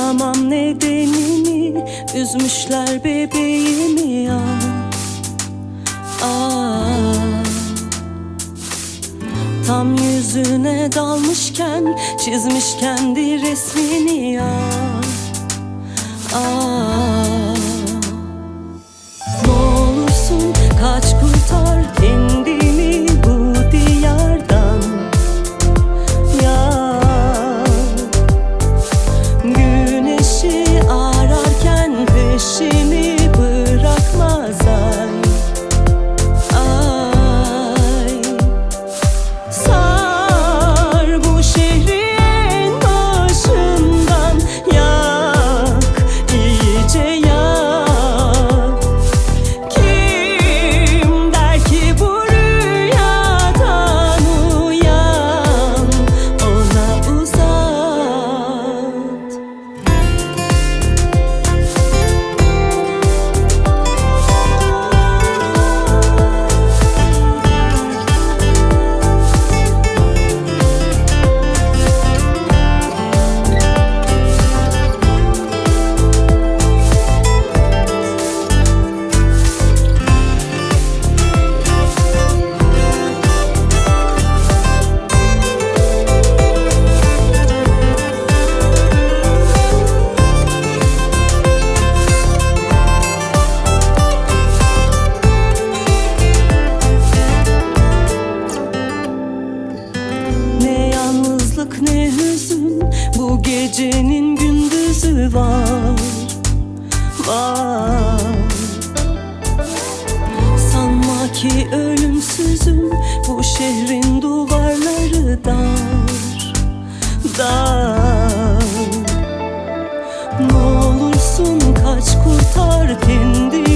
Anlamam nedenini Üzmüşler bebeğimi ah, ah. Tam yüzüne dalmışken Çizmiş kendi resmini ah, ah. Ne olursun kaç kuş kurtar kendini.